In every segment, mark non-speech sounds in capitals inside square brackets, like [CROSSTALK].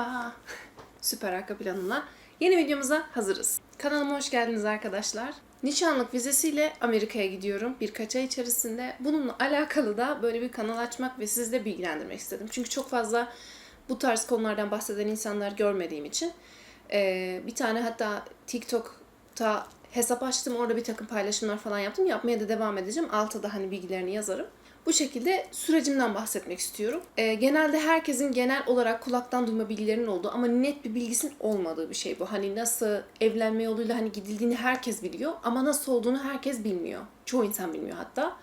Merhaba. Süper arka planına. Yeni videomuza hazırız. Kanalıma hoş geldiniz arkadaşlar. Nişanlık vizesiyle Amerika'ya gidiyorum birkaç ay içerisinde. Bununla alakalı da böyle bir kanal açmak ve sizi de bilgilendirmek istedim. Çünkü çok fazla bu tarz konulardan bahseden insanlar görmediğim için. Ee, bir tane hatta TikTok'ta hesap açtım. Orada bir takım paylaşımlar falan yaptım. Yapmaya da devam edeceğim. Altta da hani bilgilerini yazarım. Bu şekilde sürecimden bahsetmek istiyorum. Ee, genelde herkesin genel olarak kulaktan duyma bilgilerinin olduğu ama net bir bilgisinin olmadığı bir şey bu. Hani nasıl evlenme yoluyla hani gidildiğini herkes biliyor ama nasıl olduğunu herkes bilmiyor. Çoğu insan bilmiyor hatta.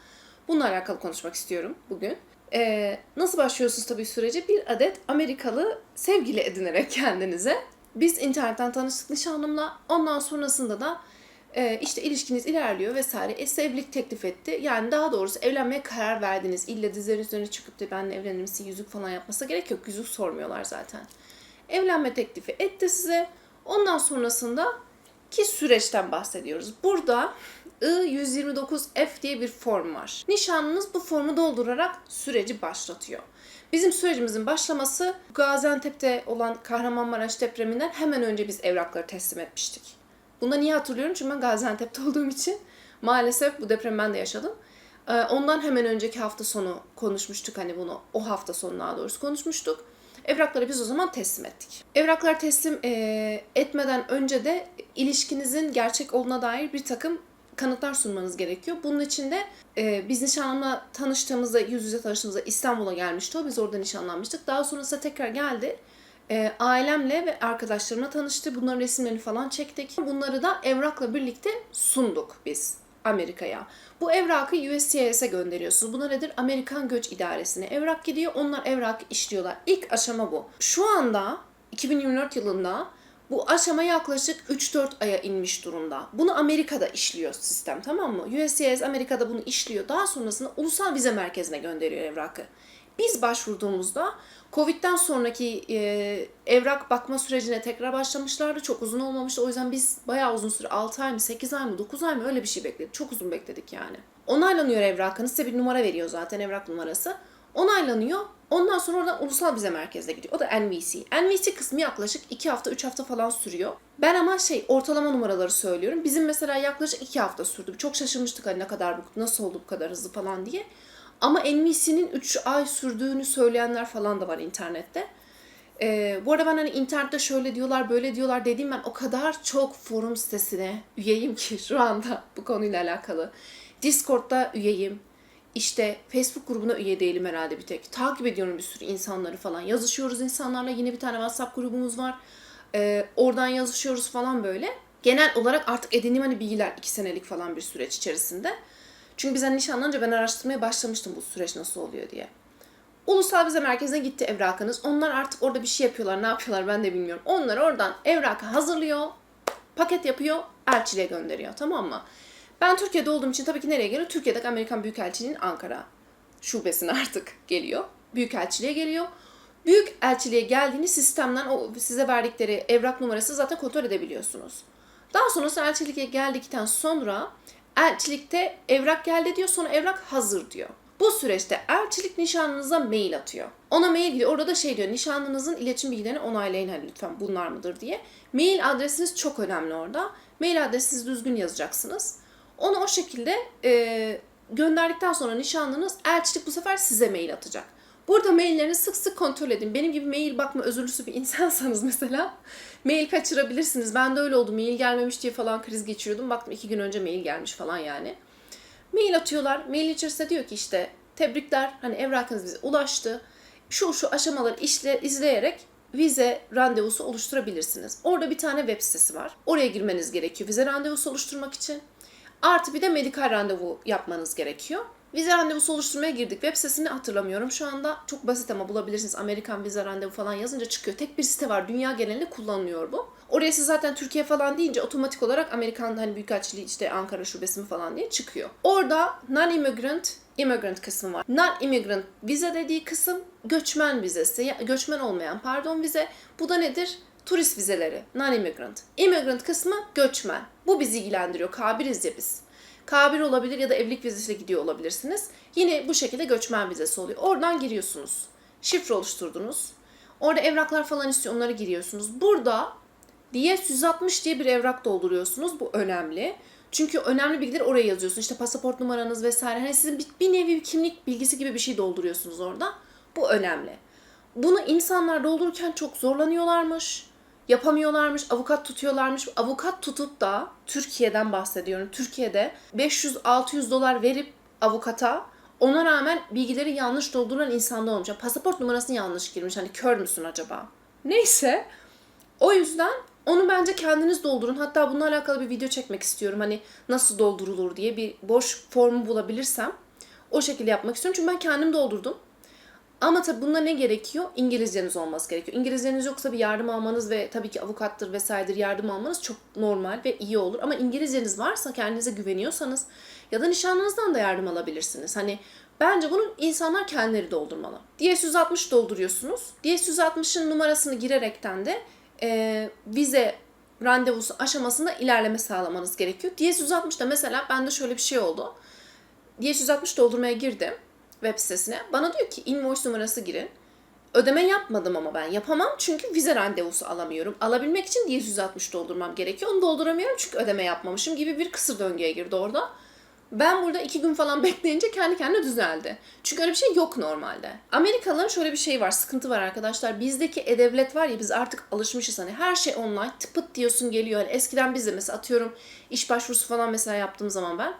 Bununla alakalı konuşmak istiyorum bugün. Ee, nasıl başlıyorsunuz tabii sürece? Bir adet Amerikalı sevgili edinerek kendinize. Biz internetten tanıştık nişanlımla. Ondan sonrasında da e, işte ilişkiniz ilerliyor vesaire. E, evlilik teklif etti. Yani daha doğrusu evlenmeye karar verdiniz. İlle dizlerin üzerine çıkıp da benimle evlenir misin yüzük falan yapmasa gerek yok. Yüzük sormuyorlar zaten. Evlenme teklifi etti size. Ondan sonrasında ki süreçten bahsediyoruz. Burada I-129F diye bir form var. Nişanlınız bu formu doldurarak süreci başlatıyor. Bizim sürecimizin başlaması Gaziantep'te olan Kahramanmaraş depreminden hemen önce biz evrakları teslim etmiştik. Bunu da niye hatırlıyorum? Çünkü ben Gaziantep'te [LAUGHS] olduğum için maalesef bu depremi ben de yaşadım. Ee, Ondan hemen önceki hafta sonu konuşmuştuk hani bunu. O hafta sonu daha doğrusu konuşmuştuk. Evrakları biz o zaman teslim ettik. Evraklar teslim e, etmeden önce de ilişkinizin gerçek olduğuna dair bir takım kanıtlar sunmanız gerekiyor. Bunun için de e, biz nişanlımla tanıştığımızda, yüz yüze tanıştığımızda İstanbul'a gelmişti o. Biz orada nişanlanmıştık. Daha sonrasında tekrar geldi. E, ailemle ve arkadaşlarımla tanıştı. Bunların resimlerini falan çektik. Bunları da evrakla birlikte sunduk biz Amerika'ya. Bu evrakı USCIS'e gönderiyorsunuz. Buna nedir? Amerikan Göç İdaresi'ne. Evrak gidiyor, onlar evrak işliyorlar. İlk aşama bu. Şu anda 2024 yılında bu aşama yaklaşık 3-4 aya inmiş durumda. Bunu Amerika'da işliyor sistem tamam mı? USCIS Amerika'da bunu işliyor. Daha sonrasında ulusal vize merkezine gönderiyor evrakı. Biz başvurduğumuzda Covid'den sonraki e, evrak bakma sürecine tekrar başlamışlardı. Çok uzun olmamıştı. O yüzden biz bayağı uzun süre 6 ay mı, 8 ay mı, 9 ay mı öyle bir şey bekledik. Çok uzun bekledik yani. Onaylanıyor evrakınız. Size bir numara veriyor zaten evrak numarası. Onaylanıyor. Ondan sonra oradan ulusal vize merkezine gidiyor. O da NVC. NVC kısmı yaklaşık 2 hafta 3 hafta falan sürüyor. Ben ama şey ortalama numaraları söylüyorum. Bizim mesela yaklaşık 2 hafta sürdü. Çok şaşırmıştık hani ne kadar bu nasıl oldu bu kadar hızlı falan diye. Ama NVC'nin 3 ay sürdüğünü söyleyenler falan da var internette. Ee, bu arada ben hani internette şöyle diyorlar böyle diyorlar dediğim ben o kadar çok forum sitesine üyeyim ki [LAUGHS] şu anda bu konuyla alakalı. Discord'da üyeyim. İşte Facebook grubuna üye değilim herhalde bir tek. Takip ediyorum bir sürü insanları falan. Yazışıyoruz insanlarla. Yine bir tane WhatsApp grubumuz var. Ee, oradan yazışıyoruz falan böyle. Genel olarak artık edindiğim hani bilgiler iki senelik falan bir süreç içerisinde. Çünkü biz hani nişanlanınca ben araştırmaya başlamıştım bu süreç nasıl oluyor diye. Ulusal Vize Merkezi'ne gitti evrakınız. Onlar artık orada bir şey yapıyorlar. Ne yapıyorlar ben de bilmiyorum. Onlar oradan evrakı hazırlıyor. Paket yapıyor. Elçiliğe gönderiyor. Tamam mı? Ben Türkiye'de olduğum için tabii ki nereye geliyor? Türkiye'deki Amerikan Büyükelçiliği'nin Ankara şubesine artık geliyor. Büyükelçiliğe geliyor. Büyük elçiliğe geldiğini sistemden o size verdikleri evrak numarası zaten kontrol edebiliyorsunuz. Daha sonrasında elçiliğe geldikten sonra elçilikte evrak geldi diyor sonra evrak hazır diyor. Bu süreçte elçilik nişanlınıza mail atıyor. Ona mail gidiyor. Orada da şey diyor. Nişanlınızın iletişim bilgilerini onaylayın hani lütfen bunlar mıdır diye. Mail adresiniz çok önemli orada. Mail adresinizi düzgün yazacaksınız. Onu o şekilde e, gönderdikten sonra nişanlınız elçilik bu sefer size mail atacak. Burada maillerini sık sık kontrol edin. Benim gibi mail bakma özürlüsü bir insansanız [LAUGHS] mesela mail kaçırabilirsiniz. Ben de öyle oldu. Mail gelmemiş diye falan kriz geçiriyordum. Baktım iki gün önce mail gelmiş falan yani. Mail atıyorlar. Mail içerisinde diyor ki işte tebrikler hani evrakınız bize ulaştı. Şu şu aşamaları işle, izleyerek vize randevusu oluşturabilirsiniz. Orada bir tane web sitesi var. Oraya girmeniz gerekiyor vize randevusu oluşturmak için. Artı bir de medikal randevu yapmanız gerekiyor. Vize randevusu oluşturmaya girdik. Web sitesini hatırlamıyorum şu anda. Çok basit ama bulabilirsiniz. Amerikan vize randevu falan yazınca çıkıyor. Tek bir site var. Dünya genelinde kullanılıyor bu. Oraya siz zaten Türkiye falan deyince otomatik olarak Amerikan hani büyükelçiliği işte Ankara şubesi mi falan diye çıkıyor. Orada non-immigrant immigrant kısmı var. Non-immigrant vize dediği kısım göçmen vizesi. Göçmen olmayan pardon vize. Bu da nedir? Turist vizeleri. Non-immigrant. Immigrant kısmı göçmen. Bu bizi ilgilendiriyor. Kabiriz ya biz. Kabir olabilir ya da evlilik vizesiyle gidiyor olabilirsiniz. Yine bu şekilde göçmen vizesi oluyor. Oradan giriyorsunuz. Şifre oluşturdunuz. Orada evraklar falan istiyor. Onları giriyorsunuz. Burada DS 160 diye bir evrak dolduruyorsunuz. Bu önemli. Çünkü önemli bilgileri oraya yazıyorsunuz. İşte pasaport numaranız vesaire. Hani sizin bir nevi bir kimlik bilgisi gibi bir şey dolduruyorsunuz orada. Bu önemli. Bunu insanlar doldururken çok zorlanıyorlarmış. Yapamıyorlarmış, avukat tutuyorlarmış. Avukat tutup da Türkiye'den bahsediyorum. Türkiye'de 500-600 dolar verip avukata ona rağmen bilgileri yanlış dolduran insanda olmuş. Yani pasaport numarasını yanlış girmiş. Hani kör müsün acaba? Neyse. O yüzden onu bence kendiniz doldurun. Hatta bununla alakalı bir video çekmek istiyorum. Hani nasıl doldurulur diye bir boş formu bulabilirsem o şekilde yapmak istiyorum. Çünkü ben kendim doldurdum. Ama tabii bunda ne gerekiyor? İngilizceniz olması gerekiyor. İngilizceniz yoksa bir yardım almanız ve tabii ki avukattır vesairedir yardım almanız çok normal ve iyi olur. Ama İngilizceniz varsa kendinize güveniyorsanız ya da nişanlınızdan da yardım alabilirsiniz. Hani bence bunu insanlar kendileri doldurmalı. DS160 dolduruyorsunuz. DS160'ın numarasını girerekten de e, vize randevusu aşamasında ilerleme sağlamanız gerekiyor. DS160'da mesela bende şöyle bir şey oldu. DS160 doldurmaya girdim web sitesine. Bana diyor ki invoice numarası girin. Ödeme yapmadım ama ben yapamam çünkü vize randevusu alamıyorum. Alabilmek için DS160 doldurmam gerekiyor. Onu dolduramıyorum çünkü ödeme yapmamışım gibi bir kısır döngüye girdi orada. Ben burada iki gün falan [LAUGHS] bekleyince kendi kendine düzeldi. Çünkü öyle bir şey yok normalde. Amerikalıların şöyle bir şey var, sıkıntı var arkadaşlar. Bizdeki e-devlet var ya biz artık alışmışız hani her şey online tıpıt diyorsun geliyor. Hani eskiden biz de mesela atıyorum iş başvurusu falan mesela yaptığım zaman ben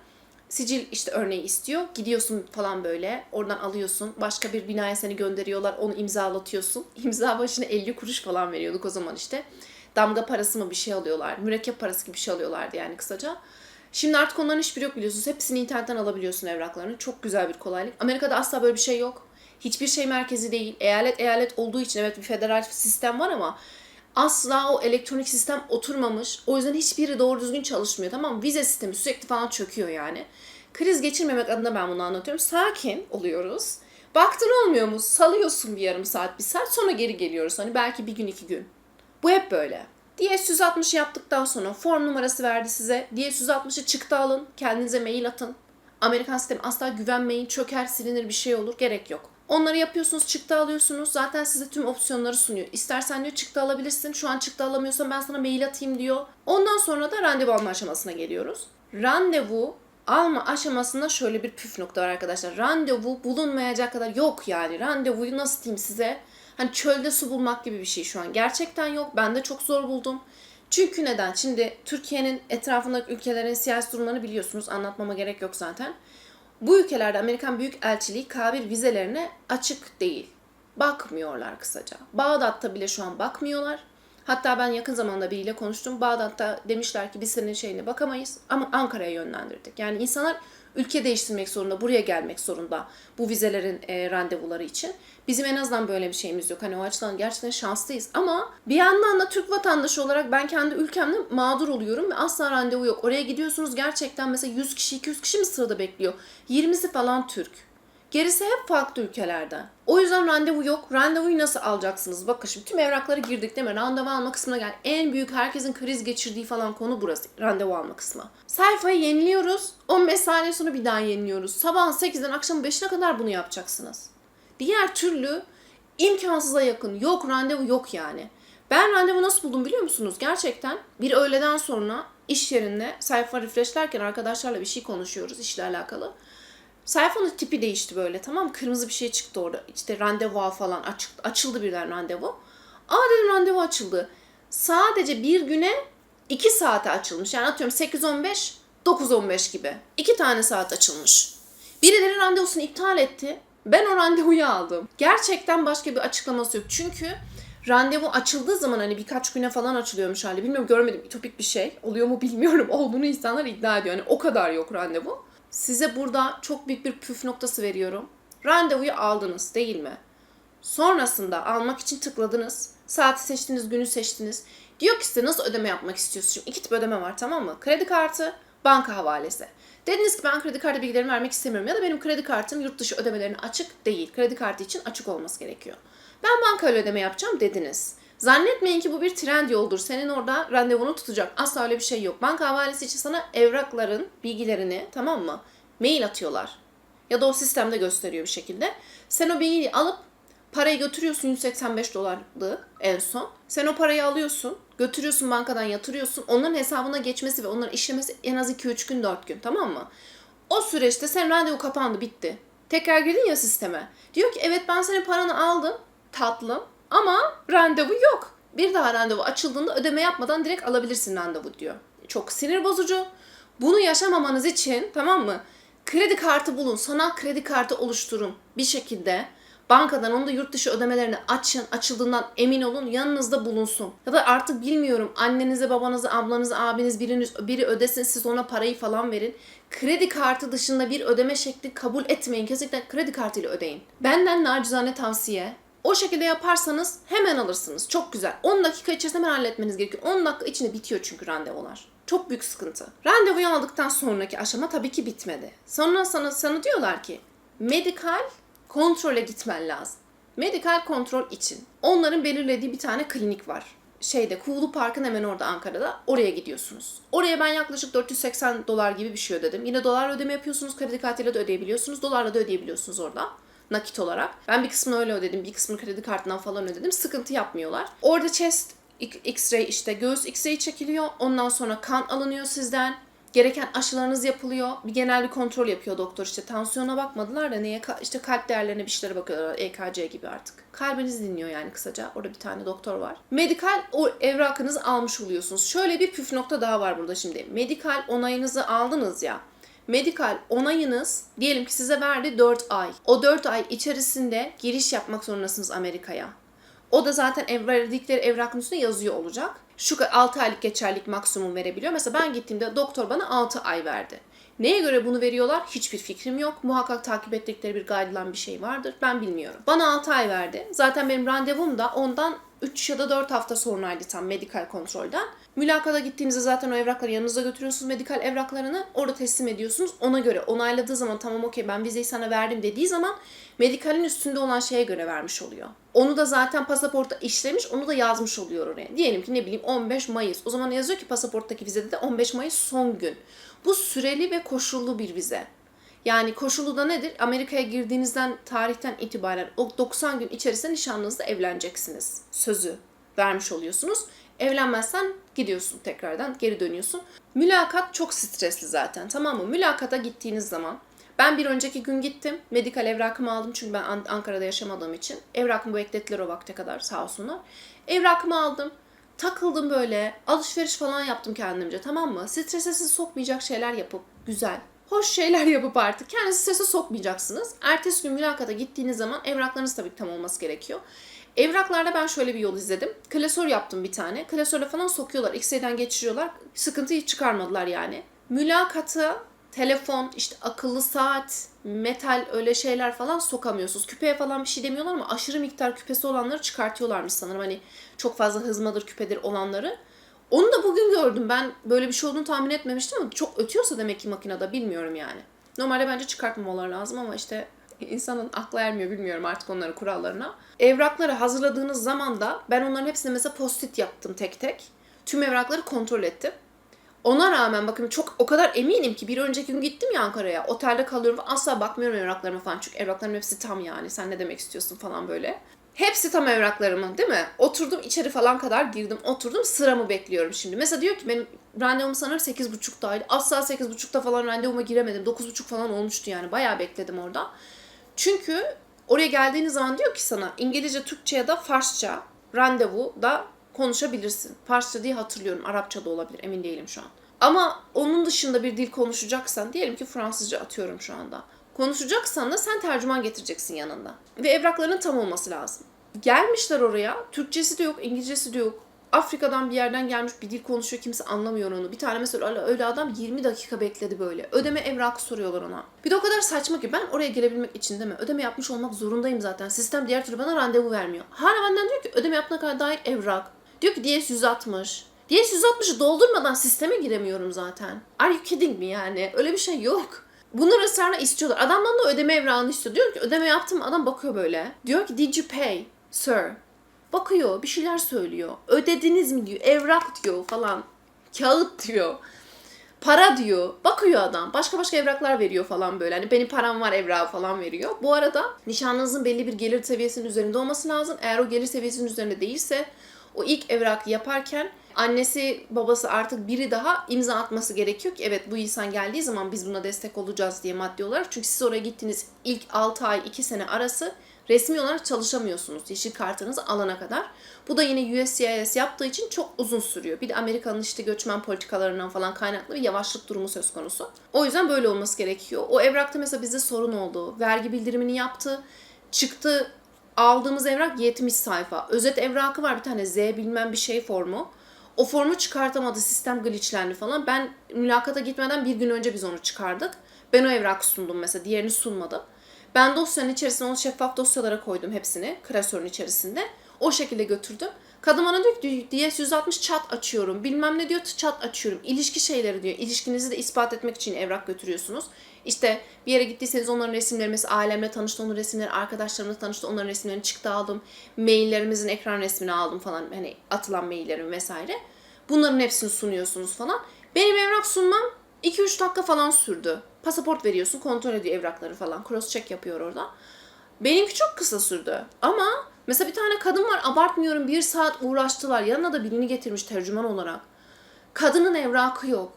sicil işte örneği istiyor. Gidiyorsun falan böyle. Oradan alıyorsun. Başka bir binaya seni gönderiyorlar. Onu imzalatıyorsun. [LAUGHS] İmza başına 50 kuruş falan veriyorduk o zaman işte. Damga parası mı bir şey alıyorlar. Mürekkep parası gibi bir şey alıyorlardı yani kısaca. Şimdi artık onların hiçbiri yok biliyorsunuz. Hepsini internetten alabiliyorsun evraklarını. Çok güzel bir kolaylık. Amerika'da asla böyle bir şey yok. Hiçbir şey merkezi değil. Eyalet eyalet olduğu için evet bir federal sistem var ama asla o elektronik sistem oturmamış. O yüzden hiçbiri doğru düzgün çalışmıyor. Tamam mı? Vize sistemi sürekli falan çöküyor yani. Kriz geçirmemek adına ben bunu anlatıyorum. Sakin oluyoruz. Baktın olmuyor mu? Salıyorsun bir yarım saat, bir saat sonra geri geliyoruz. Hani belki bir gün, iki gün. Bu hep böyle. DS160 yaptıktan sonra form numarası verdi size. DS160'ı çıktı alın. Kendinize mail atın. Amerikan sistemi asla güvenmeyin. Çöker, silinir bir şey olur. Gerek yok. Onları yapıyorsunuz, çıktı alıyorsunuz. Zaten size tüm opsiyonları sunuyor. İstersen diyor çıktı alabilirsin. Şu an çıktı alamıyorsan ben sana mail atayım diyor. Ondan sonra da randevu alma aşamasına geliyoruz. Randevu alma aşamasında şöyle bir püf nokta var arkadaşlar. Randevu bulunmayacak kadar yok yani. Randevuyu nasıl diyeyim size? Hani çölde su bulmak gibi bir şey şu an. Gerçekten yok. Ben de çok zor buldum. Çünkü neden? Şimdi Türkiye'nin etrafındaki ülkelerin siyasi durumlarını biliyorsunuz. Anlatmama gerek yok zaten. Bu ülkelerde Amerikan Büyükelçiliği K1 vizelerine açık değil. Bakmıyorlar kısaca. Bağdat'ta bile şu an bakmıyorlar. Hatta ben yakın zamanda biriyle konuştum. Bağdat'ta demişler ki biz senin şeyine bakamayız ama Ankara'ya yönlendirdik. Yani insanlar ülke değiştirmek zorunda, buraya gelmek zorunda bu vizelerin e, randevuları için. Bizim en azından böyle bir şeyimiz yok. Hani o açıdan gerçekten şanslıyız. Ama bir yandan da Türk vatandaşı olarak ben kendi ülkemde mağdur oluyorum ve asla randevu yok. Oraya gidiyorsunuz gerçekten mesela 100 kişi, 200 kişi mi sırada bekliyor? 20'si falan Türk. Gerisi hep farklı ülkelerden. O yüzden randevu yok. Randevuyu nasıl alacaksınız? Bakın şimdi tüm evrakları girdik değil mi? Randevu alma kısmına gel. En büyük herkesin kriz geçirdiği falan konu burası. Randevu alma kısmı. Sayfayı yeniliyoruz. 15 saniye sonra bir daha yeniliyoruz. Sabah 8'den akşam 5'ine kadar bunu yapacaksınız. Diğer türlü imkansıza yakın. Yok randevu yok yani. Ben randevu nasıl buldum biliyor musunuz? Gerçekten bir öğleden sonra iş yerinde sayfa refreshlerken arkadaşlarla bir şey konuşuyoruz işle alakalı. Sayfanın tipi değişti böyle tamam mı? Kırmızı bir şey çıktı orada. İşte randevu al falan açık, açıldı birden randevu. Aa dedim randevu açıldı. Sadece bir güne 2 saate açılmış. Yani atıyorum 8.15, 9.15 gibi. 2 tane saat açılmış. Birileri randevusunu iptal etti. Ben o randevuyu aldım. Gerçekten başka bir açıklaması yok. Çünkü randevu açıldığı zaman hani birkaç güne falan açılıyormuş hali. Bilmiyorum görmedim. Ütopik bir şey. Oluyor mu bilmiyorum. [LAUGHS] Olduğunu insanlar iddia ediyor. Yani o kadar yok randevu. Size burada çok büyük bir püf noktası veriyorum. Randevuyu aldınız değil mi? Sonrasında almak için tıkladınız. Saati seçtiniz, günü seçtiniz. Diyor ki size nasıl ödeme yapmak istiyorsunuz? Şimdi iki tip ödeme var tamam mı? Kredi kartı, banka havalesi. Dediniz ki ben kredi kartı bilgilerimi vermek istemiyorum ya da benim kredi kartım yurt dışı ödemelerine açık değil. Kredi kartı için açık olması gerekiyor. Ben bankayla ödeme yapacağım dediniz. Zannetmeyin ki bu bir trend yoldur. Senin orada randevunu tutacak. Asla öyle bir şey yok. Banka havalesi için sana evrakların bilgilerini tamam mı? Mail atıyorlar. Ya da o sistemde gösteriyor bir şekilde. Sen o bilgiyi alıp Parayı götürüyorsun 185 dolarlığı en son. Sen o parayı alıyorsun. Götürüyorsun bankadan yatırıyorsun. Onların hesabına geçmesi ve onların işlemesi en az 2-3 gün 4 gün tamam mı? O süreçte sen randevu kapandı bitti. Tekrar girdin ya sisteme. Diyor ki evet ben senin paranı aldım tatlım ama randevu yok. Bir daha randevu açıldığında ödeme yapmadan direkt alabilirsin randevu diyor. Çok sinir bozucu. Bunu yaşamamanız için tamam mı? Kredi kartı bulun, sanal kredi kartı oluşturun bir şekilde. Bankadan onu da yurt dışı ödemelerini açın, açıldığından emin olun, yanınızda bulunsun. Ya da artık bilmiyorum annenize, babanıza, ablanıza, abiniz biriniz, biri ödesin siz ona parayı falan verin. Kredi kartı dışında bir ödeme şekli kabul etmeyin. Kesinlikle kredi kartıyla ödeyin. Benden nacizane tavsiye. O şekilde yaparsanız hemen alırsınız. Çok güzel. 10 dakika içerisinde hemen halletmeniz gerekiyor. 10 dakika içinde bitiyor çünkü randevular. Çok büyük sıkıntı. Randevuyu aldıktan sonraki aşama tabii ki bitmedi. Sonra sana, sana diyorlar ki medikal kontrole gitmen lazım. Medikal kontrol için. Onların belirlediği bir tane klinik var. Şeyde Kuğulu Park'ın hemen orada Ankara'da. Oraya gidiyorsunuz. Oraya ben yaklaşık 480 dolar gibi bir şey ödedim. Yine dolar ödeme yapıyorsunuz. Kredi kartıyla da ödeyebiliyorsunuz. Dolarla da ödeyebiliyorsunuz orada nakit olarak. Ben bir kısmını öyle ödedim, bir kısmını kredi kartından falan ödedim. Sıkıntı yapmıyorlar. Orada chest X-ray işte göğüs X-ray çekiliyor. Ondan sonra kan alınıyor sizden. Gereken aşılarınız yapılıyor. Bir genel bir kontrol yapıyor doktor işte. Tansiyona bakmadılar da neye işte kalp değerlerine bir şeylere bakıyorlar. EKG gibi artık. Kalbinizi dinliyor yani kısaca. Orada bir tane doktor var. Medikal o evrakınızı almış oluyorsunuz. Şöyle bir püf nokta daha var burada şimdi. Medikal onayınızı aldınız ya medikal onayınız diyelim ki size verdi 4 ay. O 4 ay içerisinde giriş yapmak zorundasınız Amerika'ya. O da zaten ev, verdikleri evrakın üstünde yazıyor olacak. Şu 6 aylık geçerlik maksimum verebiliyor. Mesela ben gittiğimde doktor bana 6 ay verdi. Neye göre bunu veriyorlar? Hiçbir fikrim yok. Muhakkak takip ettikleri bir guideline bir şey vardır. Ben bilmiyorum. Bana 6 ay verdi. Zaten benim randevum da ondan 3 ya da 4 hafta sonraydı tam medikal kontrolden. Mülakata gittiğinizde zaten o evrakları yanınıza götürüyorsunuz. Medikal evraklarını orada teslim ediyorsunuz. Ona göre onayladığı zaman tamam okey ben vizeyi sana verdim dediği zaman medikalin üstünde olan şeye göre vermiş oluyor. Onu da zaten pasaporta işlemiş, onu da yazmış oluyor oraya. Diyelim ki ne bileyim 15 Mayıs. O zaman yazıyor ki pasaporttaki vizede de 15 Mayıs son gün. Bu süreli ve koşullu bir vize. Yani koşulu da nedir? Amerika'ya girdiğinizden tarihten itibaren o 90 gün içerisinde nişanlınızla evleneceksiniz. Sözü vermiş oluyorsunuz. Evlenmezsen gidiyorsun tekrardan geri dönüyorsun. Mülakat çok stresli zaten tamam mı? Mülakata gittiğiniz zaman ben bir önceki gün gittim. Medikal evrakımı aldım çünkü ben An- Ankara'da yaşamadığım için. Evrakımı beklettiler o vakte kadar sağ olsunlar. Evrakımı aldım. Takıldım böyle. Alışveriş falan yaptım kendimce tamam mı? Strese sizi sokmayacak şeyler yapıp güzel. Hoş şeyler yapıp artık kendinizi strese sokmayacaksınız. Ertesi gün mülakata gittiğiniz zaman evraklarınız tabii ki tam olması gerekiyor. Evraklarda ben şöyle bir yol izledim. Klasör yaptım bir tane. Klasörle falan sokuyorlar. X-ray'den geçiriyorlar. Sıkıntıyı çıkarmadılar yani. Mülakatı telefon, işte akıllı saat, metal öyle şeyler falan sokamıyorsunuz. Küpeye falan bir şey demiyorlar ama aşırı miktar küpesi olanları çıkartıyorlarmış sanırım. Hani çok fazla hızmadır, küpedir olanları. Onu da bugün gördüm. Ben böyle bir şey olduğunu tahmin etmemiştim ama çok ötüyorsa demek ki makinede bilmiyorum yani. Normalde bence çıkartmamaları lazım ama işte insanın aklı ermiyor bilmiyorum artık onların kurallarına. Evrakları hazırladığınız zaman da ben onların hepsine mesela post-it yaptım tek tek. Tüm evrakları kontrol ettim. Ona rağmen bakın çok o kadar eminim ki bir önceki gün gittim ya Ankara'ya. Otelde kalıyorum asla bakmıyorum evraklarıma falan. Çünkü evraklarım hepsi tam yani. Sen ne demek istiyorsun falan böyle. Hepsi tam evraklarımın değil mi? Oturdum içeri falan kadar girdim. Oturdum sıramı bekliyorum şimdi. Mesela diyor ki benim randevum sanırım 8.30'daydı. Asla 8.30'da falan randevuma giremedim. 9.30 falan olmuştu yani. Bayağı bekledim orada. Çünkü oraya geldiğiniz zaman diyor ki sana İngilizce, Türkçe ya da Farsça randevu da konuşabilirsin. Farsça diye hatırlıyorum. Arapça da olabilir. Emin değilim şu an. Ama onun dışında bir dil konuşacaksan diyelim ki Fransızca atıyorum şu anda. Konuşacaksan da sen tercüman getireceksin yanında. Ve evrakların tam olması lazım. Gelmişler oraya. Türkçesi de yok, İngilizcesi de yok. Afrika'dan bir yerden gelmiş bir dil konuşuyor kimse anlamıyor onu. Bir tane mesela öyle, adam 20 dakika bekledi böyle. Ödeme evrakı soruyorlar ona. Bir de o kadar saçma ki ben oraya gelebilmek için değil mi? Ödeme yapmış olmak zorundayım zaten. Sistem diğer türlü bana randevu vermiyor. Hala benden diyor ki ödeme yaptığına dair evrak. Diyor ki DS 160. DS 160'ı doldurmadan sisteme giremiyorum zaten. Are you kidding me yani? Öyle bir şey yok. Bunları ısrarla istiyorlar. Adamdan da ödeme evrağını istiyor. Diyor ki ödeme yaptım. Adam bakıyor böyle. Diyor ki did you pay sir? Bakıyor bir şeyler söylüyor. Ödediniz mi diyor. Evrak diyor falan. Kağıt diyor. Para diyor. Bakıyor adam. Başka başka evraklar veriyor falan böyle. Hani benim param var evrağı falan veriyor. Bu arada nişanlınızın belli bir gelir seviyesinin üzerinde olması lazım. Eğer o gelir seviyesinin üzerinde değilse o ilk evrakı yaparken annesi babası artık biri daha imza atması gerekiyor ki evet bu insan geldiği zaman biz buna destek olacağız diye maddi olarak. Çünkü siz oraya gittiğiniz ilk 6 ay 2 sene arası resmi olarak çalışamıyorsunuz yeşil kartınızı alana kadar. Bu da yine USCIS yaptığı için çok uzun sürüyor. Bir de Amerika'nın işte göçmen politikalarından falan kaynaklı bir yavaşlık durumu söz konusu. O yüzden böyle olması gerekiyor. O evrakta mesela bizde sorun oldu. Vergi bildirimini yaptı. Çıktı aldığımız evrak 70 sayfa. Özet evrakı var bir tane Z bilmem bir şey formu. O formu çıkartamadı. Sistem glitchlendi falan. Ben mülakata gitmeden bir gün önce biz onu çıkardık. Ben o evrakı sundum mesela. Diğerini sunmadım. Ben dosyanın içerisine onu şeffaf dosyalara koydum hepsini. Klasörün içerisinde. O şekilde götürdüm. Kadın bana diyor ki DS 160 chat açıyorum. Bilmem ne diyor chat açıyorum. İlişki şeyleri diyor. İlişkinizi de ispat etmek için evrak götürüyorsunuz. İşte bir yere gittiyseniz onların resimleri mesela ailemle tanıştı onun resimleri, arkadaşlarımla tanıştı onların resimlerini çıktı aldım. Maillerimizin ekran resmini aldım falan hani atılan maillerim vesaire. Bunların hepsini sunuyorsunuz falan. Benim evrak sunmam 2-3 dakika falan sürdü. Pasaport veriyorsun, kontrol ediyor evrakları falan. Cross check yapıyor orada. Benimki çok kısa sürdü. Ama mesela bir tane kadın var abartmıyorum bir saat uğraştılar. Yanına da birini getirmiş tercüman olarak. Kadının evrakı yok.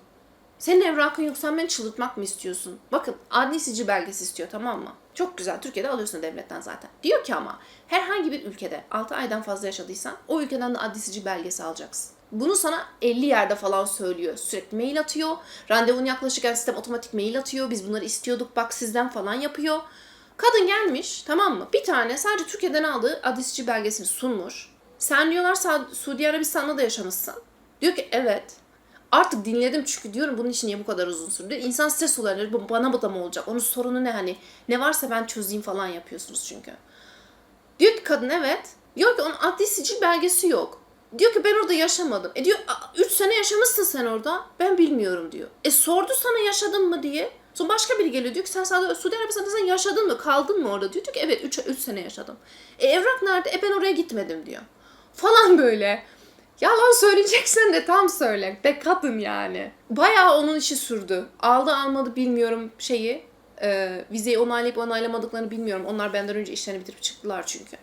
Senin evrakın yok sen beni çıldırtmak mı istiyorsun? Bakın adli sicil belgesi istiyor tamam mı? Çok güzel Türkiye'de alıyorsun devletten zaten. Diyor ki ama herhangi bir ülkede 6 aydan fazla yaşadıysan o ülkeden de adli sicil belgesi alacaksın. Bunu sana 50 yerde falan söylüyor. Sürekli mail atıyor. Randevun yaklaşırken sistem otomatik mail atıyor. Biz bunları istiyorduk bak sizden falan yapıyor. Kadın gelmiş tamam mı? Bir tane sadece Türkiye'den aldığı adli sicil belgesini sunmuş. Sen diyorlar Suudi Arabistan'da da yaşamışsın. Diyor ki evet. Artık dinledim çünkü diyorum bunun için niye bu kadar uzun sürdü? İnsan stres oluyor. Bana bu da mı olacak? Onun sorunu ne hani? Ne varsa ben çözeyim falan yapıyorsunuz çünkü. Diyor ki kadın evet. Diyor ki onun adli sicil belgesi yok. Diyor ki ben orada yaşamadım. E diyor 3 sene yaşamışsın sen orada. Ben bilmiyorum diyor. E sordu sana yaşadın mı diye. Sonra başka biri geliyor diyor ki sen sadece Suudi Arabistan'da sen yaşadın mı? Kaldın mı orada? Diyor, diyor ki evet 3 3 sene yaşadım. E evrak nerede? E ben oraya gitmedim diyor. Falan böyle. Yalan söyleyeceksen de tam söyle. Be kadın yani. Bayağı onun işi sürdü. Aldı almadı bilmiyorum şeyi. E, vizeyi onaylayıp onaylamadıklarını bilmiyorum. Onlar benden önce işlerini bitirip çıktılar çünkü.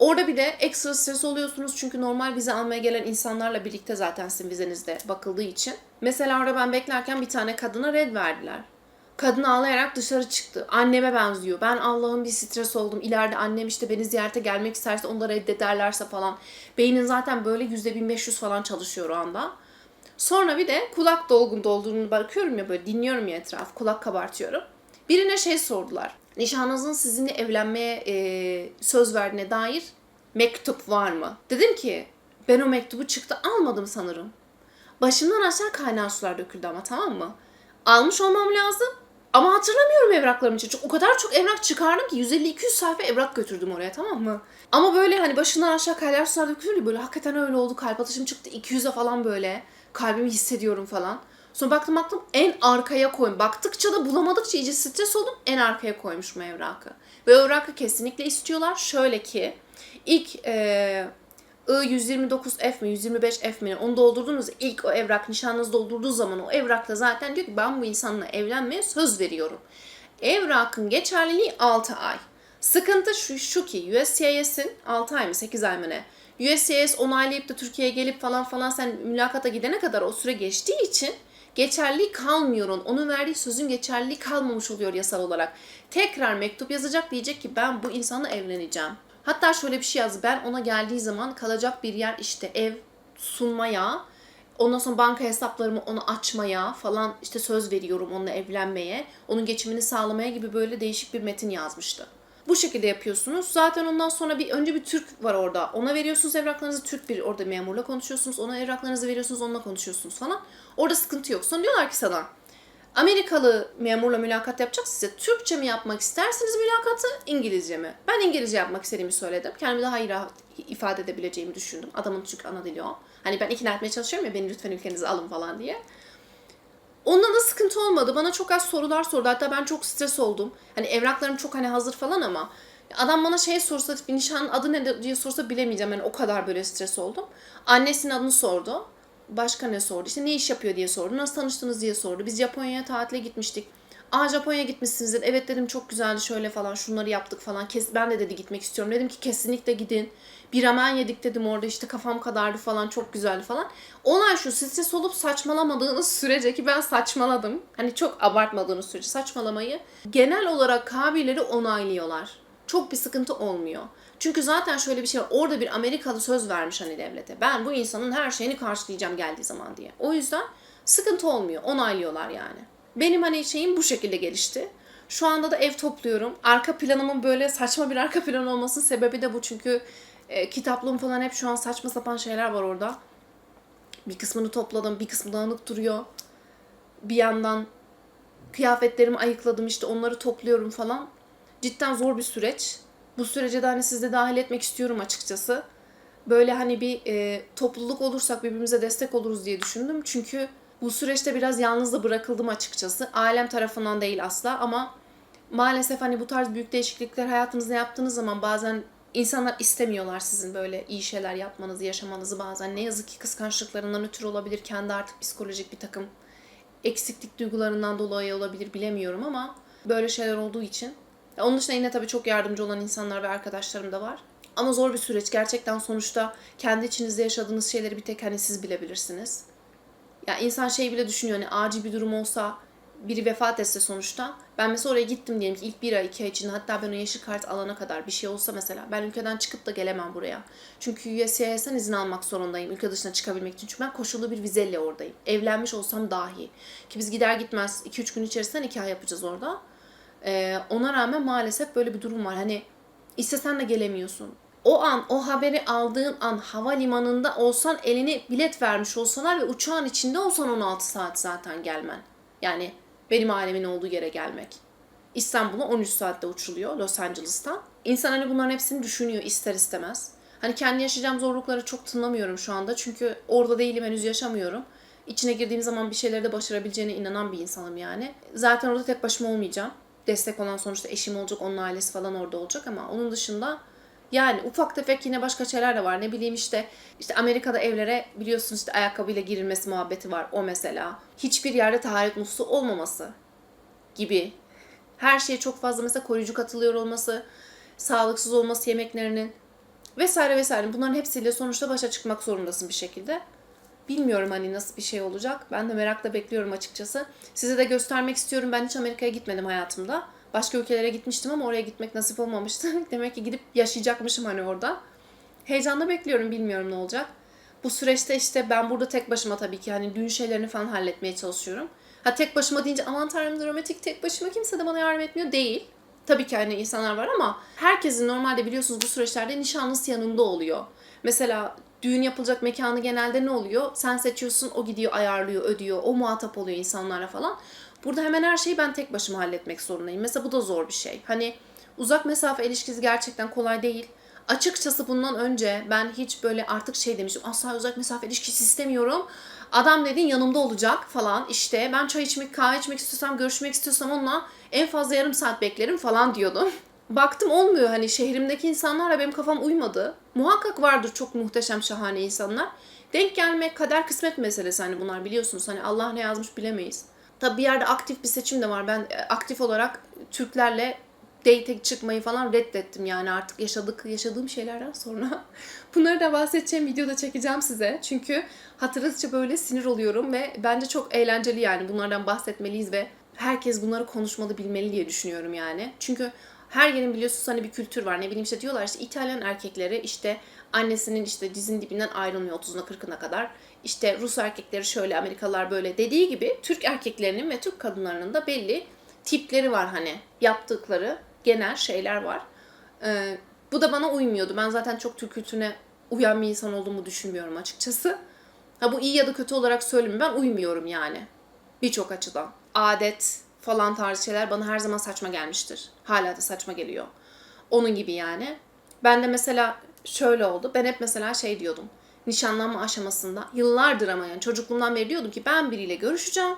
Orada bir de ekstra stres oluyorsunuz çünkü normal vize almaya gelen insanlarla birlikte zaten sizin vizenizde bakıldığı için. Mesela orada ben beklerken bir tane kadına red verdiler. Kadın ağlayarak dışarı çıktı. Anneme benziyor. Ben Allah'ım bir stres oldum. İleride annem işte beni ziyarete gelmek isterse onu da reddederlerse falan. Beynin zaten böyle yüzde 1500 falan çalışıyor o anda. Sonra bir de kulak dolgun dolduğunu bakıyorum ya böyle dinliyorum ya etraf. Kulak kabartıyorum. Birine şey sordular. Nişanlınızın sizinle evlenmeye e, söz verdiğine dair mektup var mı? Dedim ki ben o mektubu çıktı almadım sanırım. Başımdan aşağı kaynar sular döküldü ama tamam mı? Almış olmam lazım. Ama hatırlamıyorum evraklarım için. Çok, o kadar çok evrak çıkardım ki 150-200 sayfa evrak götürdüm oraya tamam mı? Ama böyle hani başından aşağı kaynar sular dökülür böyle hakikaten öyle oldu. Kalp atışım çıktı 200'e falan böyle. Kalbimi hissediyorum falan. Sonra baktım baktım en arkaya koyun. Baktıkça da bulamadıkça iyice stres oldum. En arkaya koymuşum evrakı. Ve evrakı kesinlikle istiyorlar. Şöyle ki ilk e, I-129F mi 125F mi onu doldurdunuz ilk o evrak nişanınızı doldurduğu zaman o evrakta zaten diyor ki ben bu insanla evlenmeye söz veriyorum. Evrakın geçerliliği 6 ay. Sıkıntı şu, şu ki USCIS'in 6 ay mı 8 ay mı ne? USCIS onaylayıp da Türkiye'ye gelip falan falan sen mülakata gidene kadar o süre geçtiği için geçerli kalmıyor onun. Verdiği sözün geçerliliği kalmamış oluyor yasal olarak. Tekrar mektup yazacak diyecek ki ben bu insanla evleneceğim. Hatta şöyle bir şey yazdı. Ben ona geldiği zaman kalacak bir yer işte ev sunmaya, ondan sonra banka hesaplarımı ona açmaya falan işte söz veriyorum onunla evlenmeye, onun geçimini sağlamaya gibi böyle değişik bir metin yazmıştı. Bu şekilde yapıyorsunuz. Zaten ondan sonra bir önce bir Türk var orada. Ona veriyorsunuz evraklarınızı. Türk bir orada memurla konuşuyorsunuz. Ona evraklarınızı veriyorsunuz. Onunla konuşuyorsunuz falan. Orada sıkıntı yok. Sonra diyorlar ki sana Amerikalı memurla mülakat yapacak size. Türkçe mi yapmak istersiniz mülakatı, İngilizce mi? Ben İngilizce yapmak istediğimi söyledim. Kendimi daha iyi rahat ifade edebileceğimi düşündüm. Adamın çünkü ana dili o. Hani ben ikna etmeye çalışıyorum ya beni lütfen ülkenize alın falan diye. Onunla da sıkıntı olmadı. Bana çok az sorular sordu. Hatta ben çok stres oldum. Hani evraklarım çok hani hazır falan ama adam bana şey sorsa, nişanın adı ne diye sorsa bilemeyeceğim. Yani o kadar böyle stres oldum. Annesinin adını sordu. başka ne sordu? İşte ne iş yapıyor diye sordu. Nasıl tanıştınız diye sordu. Biz Japonya'ya tatile gitmiştik. Aa Japonya'ya gitmişsinizdir. Evet dedim çok güzeldi şöyle falan şunları yaptık falan. Kes, ben de dedi gitmek istiyorum. Dedim ki kesinlikle gidin. Bir ramen yedik dedim orada işte kafam kadardı falan çok güzeldi falan. Olay şu stres olup saçmalamadığınız sürece ki ben saçmaladım. Hani çok abartmadığınız sürece saçmalamayı. Genel olarak kabileri onaylıyorlar. Çok bir sıkıntı olmuyor. Çünkü zaten şöyle bir şey. Orada bir Amerikalı söz vermiş hani devlete. Ben bu insanın her şeyini karşılayacağım geldiği zaman diye. O yüzden sıkıntı olmuyor. Onaylıyorlar yani. Benim hani şeyim bu şekilde gelişti. Şu anda da ev topluyorum. Arka planımın böyle saçma bir arka plan olmasının sebebi de bu. Çünkü e, kitaplığım falan hep şu an saçma sapan şeyler var orada. Bir kısmını topladım, bir kısmı dağınık duruyor. Bir yandan kıyafetlerimi ayıkladım işte onları topluyorum falan. Cidden zor bir süreç. Bu sürece de hani siz de dahil etmek istiyorum açıkçası. Böyle hani bir e, topluluk olursak birbirimize destek oluruz diye düşündüm. Çünkü bu süreçte biraz yalnız da bırakıldım açıkçası. Ailem tarafından değil asla ama maalesef hani bu tarz büyük değişiklikler hayatınızda yaptığınız zaman bazen insanlar istemiyorlar sizin böyle iyi şeyler yapmanızı, yaşamanızı bazen. Ne yazık ki kıskançlıklarından ötürü olabilir. Kendi artık psikolojik bir takım eksiklik duygularından dolayı olabilir bilemiyorum ama böyle şeyler olduğu için. Onun dışında yine tabii çok yardımcı olan insanlar ve arkadaşlarım da var. Ama zor bir süreç. Gerçekten sonuçta kendi içinizde yaşadığınız şeyleri bir tek hani siz bilebilirsiniz. Ya insan şey bile düşünüyor hani acil bir durum olsa biri vefat etse sonuçta. Ben mesela oraya gittim diyelim ki ilk bir ay iki ay içinde hatta ben o yeşil kart alana kadar bir şey olsa mesela ben ülkeden çıkıp da gelemem buraya. Çünkü USCIS'ten izin almak zorundayım ülke dışına çıkabilmek için. Çünkü ben koşullu bir vizeyle oradayım. Evlenmiş olsam dahi. Ki biz gider gitmez 2-3 gün içerisinde nikah yapacağız orada. Ee, ona rağmen maalesef böyle bir durum var. Hani istesen de gelemiyorsun. O an, o haberi aldığın an havalimanında olsan eline bilet vermiş olsalar ve uçağın içinde olsan 16 saat zaten gelmen. Yani benim ailemin olduğu yere gelmek. İstanbul'a 13 saatte uçuluyor Los Angeles'tan. İnsan hani bunların hepsini düşünüyor ister istemez. Hani kendi yaşayacağım zorlukları çok tınlamıyorum şu anda. Çünkü orada değilim henüz yaşamıyorum. İçine girdiğim zaman bir şeyleri de başarabileceğine inanan bir insanım yani. Zaten orada tek başıma olmayacağım. Destek olan sonuçta eşim olacak, onun ailesi falan orada olacak ama onun dışında yani ufak tefek yine başka şeyler de var. Ne bileyim işte işte Amerika'da evlere biliyorsunuz işte ayakkabıyla girilmesi muhabbeti var. O mesela. Hiçbir yerde taharet musluğu olmaması gibi. Her şeye çok fazla mesela koruyucu katılıyor olması, sağlıksız olması yemeklerinin vesaire vesaire. Bunların hepsiyle sonuçta başa çıkmak zorundasın bir şekilde. Bilmiyorum hani nasıl bir şey olacak. Ben de merakla bekliyorum açıkçası. Size de göstermek istiyorum. Ben hiç Amerika'ya gitmedim hayatımda. Başka ülkelere gitmiştim ama oraya gitmek nasip olmamıştı. [LAUGHS] Demek ki gidip yaşayacakmışım hani orada. Heyecanla bekliyorum. Bilmiyorum ne olacak. Bu süreçte işte ben burada tek başıma tabii ki hani düğün şeylerini falan halletmeye çalışıyorum. Ha tek başıma deyince aman tanrım dramatik tek başıma kimse de bana yardım etmiyor değil. Tabii ki hani insanlar var ama herkesin normalde biliyorsunuz bu süreçlerde nişanlısı yanında oluyor. Mesela düğün yapılacak mekanı genelde ne oluyor? Sen seçiyorsun, o gidiyor, ayarlıyor, ödüyor, o muhatap oluyor insanlara falan. Burada hemen her şeyi ben tek başıma halletmek zorundayım. Mesela bu da zor bir şey. Hani uzak mesafe ilişkisi gerçekten kolay değil. Açıkçası bundan önce ben hiç böyle artık şey demiştim. Asla uzak mesafe ilişkisi istemiyorum. Adam dediğin yanımda olacak falan işte. Ben çay içmek, kahve içmek istiyorsam, görüşmek istiyorsam onunla en fazla yarım saat beklerim falan diyordum. [LAUGHS] Baktım olmuyor hani şehrimdeki insanlarla benim kafam uymadı. Muhakkak vardır çok muhteşem şahane insanlar. Denk gelmek kader kısmet meselesi hani bunlar biliyorsunuz. Hani Allah ne yazmış bilemeyiz. Tabi bir yerde aktif bir seçim de var. Ben e, aktif olarak Türklerle date çıkmayı falan reddettim yani artık yaşadık yaşadığım şeylerden sonra. [LAUGHS] Bunları da bahsedeceğim videoda çekeceğim size. Çünkü hatırladıkça böyle sinir oluyorum ve bence çok eğlenceli yani bunlardan bahsetmeliyiz ve herkes bunları konuşmalı bilmeli diye düşünüyorum yani. Çünkü her yerin biliyorsunuz hani bir kültür var. Ne bileyim işte diyorlar işte İtalyan erkekleri işte annesinin işte dizin dibinden ayrılmıyor 30'una 40'ına kadar. İşte Rus erkekleri şöyle, Amerikalılar böyle dediği gibi Türk erkeklerinin ve Türk kadınlarının da belli tipleri var hani yaptıkları genel şeyler var. Ee, bu da bana uymuyordu. Ben zaten çok Türk kültürüne uyan bir insan olduğumu düşünmüyorum açıkçası. Ha bu iyi ya da kötü olarak söylemiyorum. Ben uymuyorum yani. Birçok açıdan. Adet falan tarzı şeyler bana her zaman saçma gelmiştir. Hala da saçma geliyor. Onun gibi yani. Ben de mesela şöyle oldu. Ben hep mesela şey diyordum. Nişanlanma aşamasında yıllardır ama yani çocukluğumdan beri diyordum ki ben biriyle görüşeceğim.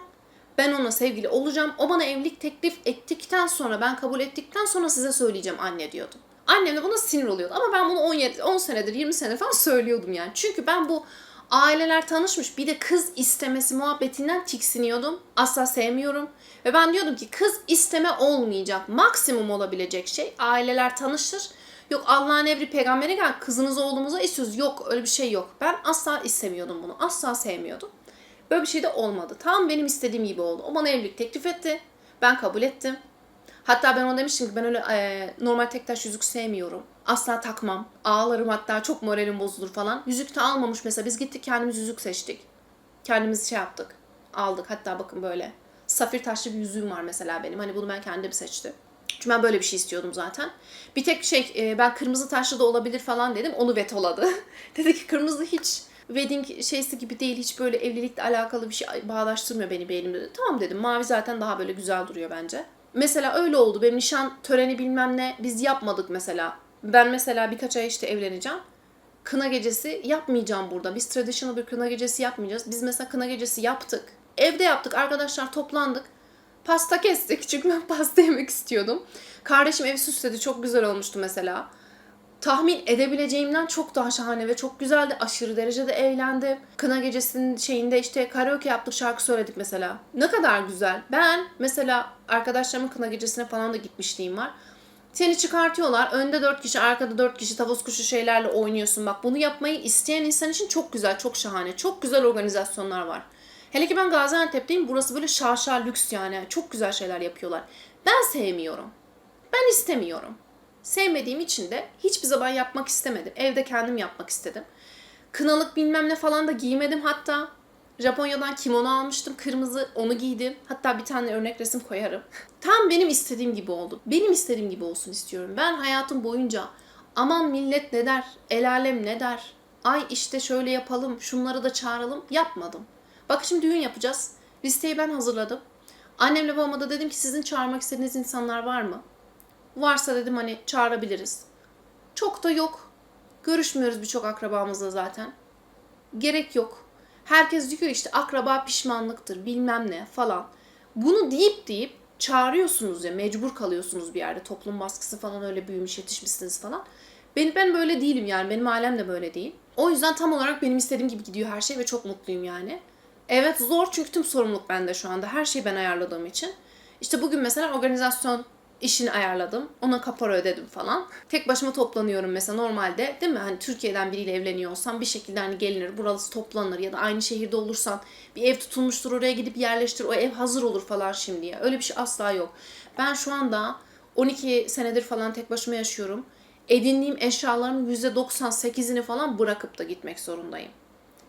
Ben ona sevgili olacağım. O bana evlilik teklif ettikten sonra ben kabul ettikten sonra size söyleyeceğim anne diyordum. Annem de buna sinir oluyordu ama ben bunu 10, 10 senedir 20 senedir falan söylüyordum yani. Çünkü ben bu Aileler tanışmış bir de kız istemesi muhabbetinden tiksiniyordum. Asla sevmiyorum. Ve ben diyordum ki kız isteme olmayacak. Maksimum olabilecek şey aileler tanışır. Yok Allah'ın emri peygamberi gel kızınız oğlumuza istiyoruz. Yok öyle bir şey yok. Ben asla istemiyordum bunu. Asla sevmiyordum. Böyle bir şey de olmadı. Tam benim istediğim gibi oldu. O bana evlilik teklif etti. Ben kabul ettim. Hatta ben ona demiştim ki ben öyle e, normal tek taş yüzük sevmiyorum. Asla takmam. Ağlarım hatta çok moralim bozulur falan. Yüzük de almamış mesela. Biz gittik kendimiz yüzük seçtik. Kendimiz şey yaptık. Aldık. Hatta bakın böyle. Safir taşlı bir yüzüğüm var mesela benim. Hani bunu ben kendim seçtim. Çünkü ben böyle bir şey istiyordum zaten. Bir tek şey e, ben kırmızı taşlı da olabilir falan dedim. Onu vetoladı. [LAUGHS] Dedi ki kırmızı hiç wedding şeysi gibi değil. Hiç böyle evlilikle alakalı bir şey bağdaştırmıyor beni beynimde. dedi. Tamam dedim. Mavi zaten daha böyle güzel duruyor bence. Mesela öyle oldu. Benim nişan töreni bilmem ne biz yapmadık mesela. Ben mesela birkaç ay işte evleneceğim. Kına gecesi yapmayacağım burada. Biz traditional bir kına gecesi yapmayacağız. Biz mesela kına gecesi yaptık. Evde yaptık. Arkadaşlar toplandık. Pasta kestik. [LAUGHS] Çünkü ben pasta yemek istiyordum. Kardeşim evi süsledi. Çok güzel olmuştu mesela. Tahmin edebileceğimden çok daha şahane ve çok güzeldi. Aşırı derecede eğlendim. Kına gecesinin şeyinde işte karaoke yaptık, şarkı söyledik mesela. Ne kadar güzel. Ben mesela arkadaşlarımın kına gecesine falan da gitmişliğim var. Seni çıkartıyorlar. Önde dört kişi, arkada dört kişi tavus kuşu şeylerle oynuyorsun. Bak bunu yapmayı isteyen insan için çok güzel, çok şahane. Çok güzel organizasyonlar var. Hele ki ben Gaziantep'teyim. Burası böyle şarşar lüks yani. Çok güzel şeyler yapıyorlar. Ben sevmiyorum. Ben istemiyorum. Sevmediğim için de hiçbir zaman yapmak istemedim. Evde kendim yapmak istedim. Kınalık bilmem ne falan da giymedim hatta. Japonya'dan kimono almıştım kırmızı onu giydim. Hatta bir tane örnek resim koyarım. [LAUGHS] Tam benim istediğim gibi oldu. Benim istediğim gibi olsun istiyorum. Ben hayatım boyunca aman millet ne der, el alem ne der, ay işte şöyle yapalım, şunları da çağıralım yapmadım. Bak şimdi düğün yapacağız. Listeyi ben hazırladım. Annemle babama da dedim ki sizin çağırmak istediğiniz insanlar var mı? Varsa dedim hani çağırabiliriz. Çok da yok. Görüşmüyoruz birçok akrabamızla zaten. Gerek yok. Herkes diyor işte akraba pişmanlıktır bilmem ne falan. Bunu deyip deyip çağırıyorsunuz ya mecbur kalıyorsunuz bir yerde. Toplum baskısı falan öyle büyümüş yetişmişsiniz falan. Ben, ben böyle değilim yani benim ailem de böyle değil. O yüzden tam olarak benim istediğim gibi gidiyor her şey ve çok mutluyum yani. Evet zor çünkü tüm sorumluluk bende şu anda. Her şeyi ben ayarladığım için. İşte bugün mesela organizasyon işini ayarladım. Ona kapora ödedim falan. Tek başıma toplanıyorum mesela normalde değil mi? Hani Türkiye'den biriyle evleniyor olsam bir şekilde hani gelinir, burası toplanır ya da aynı şehirde olursan bir ev tutulmuştur oraya gidip yerleştir. O ev hazır olur falan şimdiye. Öyle bir şey asla yok. Ben şu anda 12 senedir falan tek başıma yaşıyorum. Edindiğim eşyalarımın %98'ini falan bırakıp da gitmek zorundayım.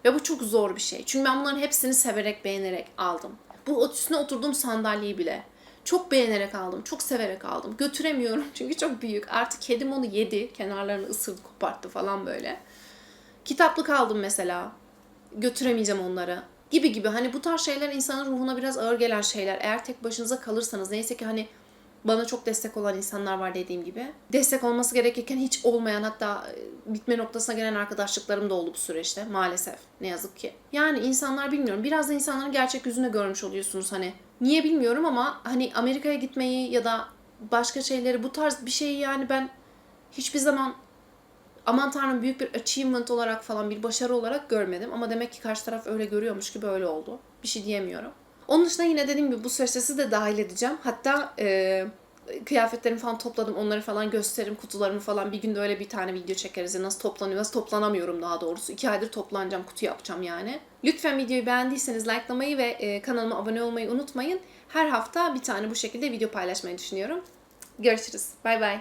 Ve bu çok zor bir şey. Çünkü ben bunların hepsini severek, beğenerek aldım. Bu üstüne oturduğum sandalyeyi bile çok beğenerek aldım, çok severek aldım. Götüremiyorum [LAUGHS] çünkü çok büyük. Artık kedim onu yedi, kenarlarını ısırdı, koparttı falan böyle. Kitaplık aldım mesela. Götüremeyeceğim onları. Gibi gibi hani bu tarz şeyler insanın ruhuna biraz ağır gelen şeyler. Eğer tek başınıza kalırsanız neyse ki hani bana çok destek olan insanlar var dediğim gibi. Destek olması gerekirken hiç olmayan hatta e, bitme noktasına gelen arkadaşlıklarım da oldu bu süreçte maalesef. Ne yazık ki. Yani insanlar bilmiyorum. Biraz da insanların gerçek yüzünü görmüş oluyorsunuz hani. Niye bilmiyorum ama hani Amerika'ya gitmeyi ya da başka şeyleri bu tarz bir şeyi yani ben hiçbir zaman aman tanrım büyük bir achievement olarak falan bir başarı olarak görmedim. Ama demek ki karşı taraf öyle görüyormuş gibi öyle oldu. Bir şey diyemiyorum. Onun dışında yine dediğim gibi bu süreçte sizi de dahil edeceğim. Hatta e, kıyafetlerimi falan topladım. Onları falan gösteririm. Kutularımı falan. Bir günde öyle bir tane video çekeriz. Nasıl toplanıyor, nasıl toplanamıyorum daha doğrusu. İki aydır toplanacağım, kutu yapacağım yani. Lütfen videoyu beğendiyseniz likelamayı ve e, kanalıma abone olmayı unutmayın. Her hafta bir tane bu şekilde video paylaşmayı düşünüyorum. Görüşürüz. Bay bay.